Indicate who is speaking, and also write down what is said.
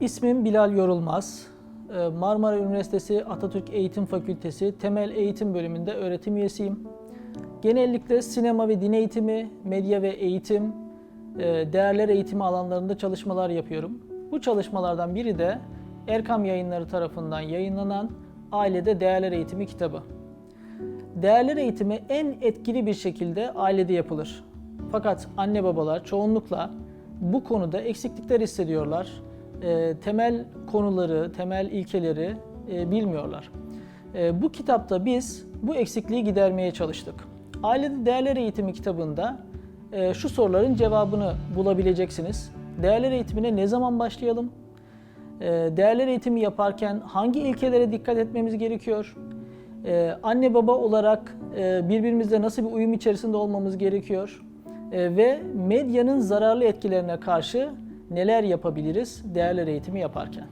Speaker 1: İsmim Bilal Yorulmaz. Ee, Marmara Üniversitesi Atatürk Eğitim Fakültesi Temel Eğitim Bölümünde öğretim üyesiyim. Genellikle sinema ve din eğitimi, medya ve eğitim, e, değerler eğitimi alanlarında çalışmalar yapıyorum. Bu çalışmalardan biri de Erkam Yayınları tarafından yayınlanan Ailede Değerler Eğitimi kitabı. Değerler eğitimi en etkili bir şekilde ailede yapılır. Fakat anne babalar çoğunlukla bu konuda eksiklikler hissediyorlar. Ee, temel konuları, temel ilkeleri e, bilmiyorlar. Ee, bu kitapta biz bu eksikliği gidermeye çalıştık. Ailede Değerler Eğitimi kitabında e, şu soruların cevabını bulabileceksiniz. Değerler eğitimine ne zaman başlayalım? Ee, Değerler eğitimi yaparken hangi ilkelere dikkat etmemiz gerekiyor? Ee, anne baba olarak e, birbirimizle nasıl bir uyum içerisinde olmamız gerekiyor? Ee, ve medyanın zararlı etkilerine karşı neler yapabiliriz değerler eğitimi yaparken?